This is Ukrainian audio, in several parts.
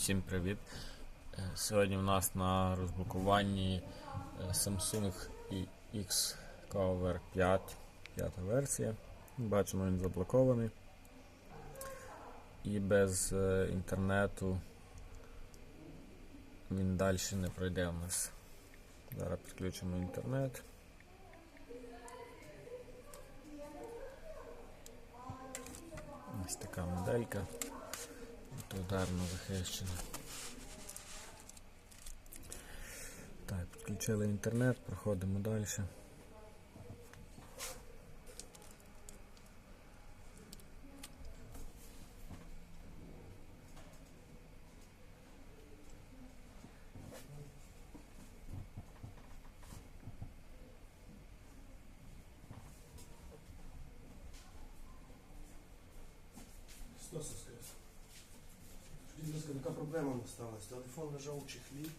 Всім привіт! Е, Сьогодні в нас на розблокуванні е, Samsung X Cover 5, п'ята версія. Бачимо, він заблокований. І без е, інтернету він далі не пройде у нас. Зараз підключимо інтернет. Ось така моделька. Тут ударно захищена. Так, підключили інтернет, проходимо далі. Будь ласка, проблема не сталася. Телефон лежав у чехлі.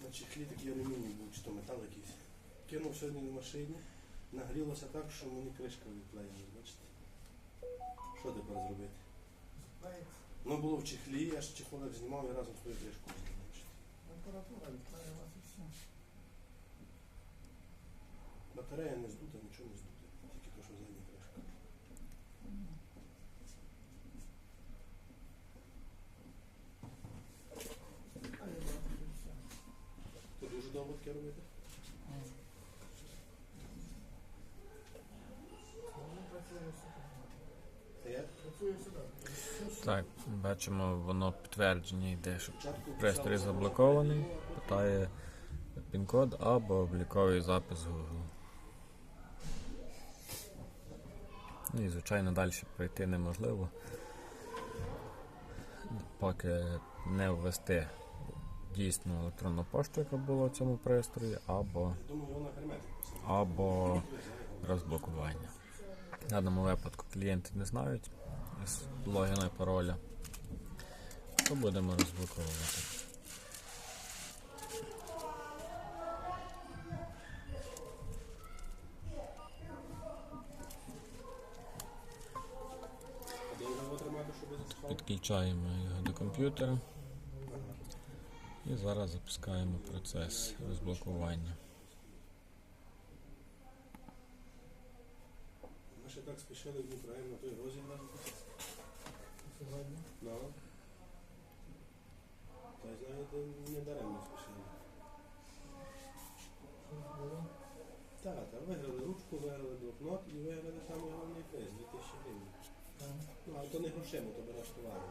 На чехлі такий алюміній був, чи то метал якийсь. Кинув сьогодні в машині, нагрілося так, що мені кришка відклеїла, бачите? Що тепер зробити? Воно було в чехлі, я ж чехолик знімав і разом з тою кришкою бачите? Температура відклеїлась і все. Батарея не здута, нічого не здута. Тільки то, що задня кришка. Відклеїлась і все. То дуже довго таке робити? Так, бачимо, воно підтвердження йде, що пристрій заблокований, питає пін-код або обліковий запис Google. Ну і звичайно далі пройти неможливо, поки не ввести дійсну електронну пошту, яка була в цьому пристрої, або, або розблокування. В даному випадку клієнти не знають логіна і пароля, то будемо засипав? Підключаємо його до комп'ютера і зараз запускаємо процес розблокування. Ми ще так спішили в Дніпром на той розіграш. Сьогодні. Та й знаєте, не даремно спішили. Так, та виграли ручку, виграли блокнот і виграли самий головний приз 2000 гривень. Ну, а то не грошима, то береш товаром.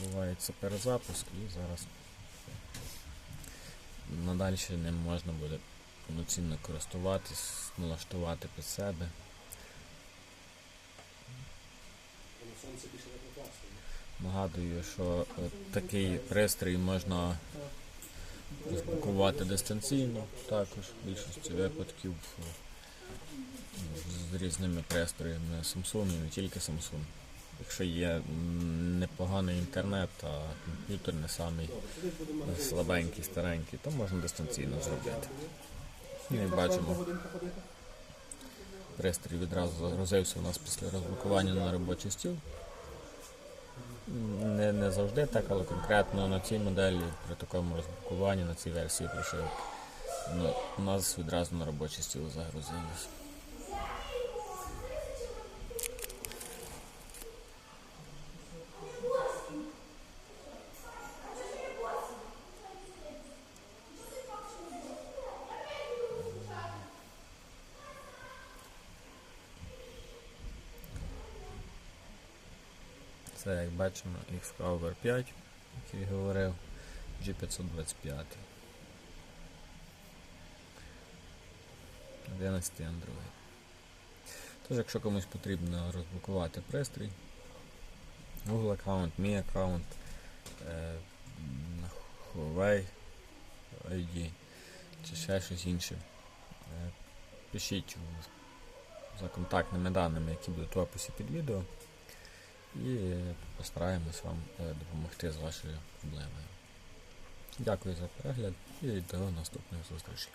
Відбувається перезапуск і зараз надалі ним можна буде повноцінно користуватись, налаштувати під себе. Нагадую, що е, такий пристрій можна розблокувати дистанційно, також в більшості випадків е, з різними пристроями Samsung і не тільки Samsung. Якщо є непоганий інтернет, а комп'ютер не самий слабенький, старенький, то можна дистанційно зробити. Ну, Як Бачимо. пристрій відразу загрузився у нас після розблокування на робочий стіл. Не, не завжди так, але конкретно на цій моделі при такому розблокуванні на цій версії прошивки ну, у нас відразу на робочий стіл загрузилось. Це, як бачимо, Xcover 5, який говорив, G525. 11 Android. Тож, якщо комусь потрібно розблокувати пристрій, Google аккаунт, мій аккаунт, е, Huawei ID чи ще щось інше, е, пишіть за контактними даними, які будуть в описі під відео, і постараємось вам е, допомогти з вашою проблемою. Дякую за перегляд і до наступних зустрічей.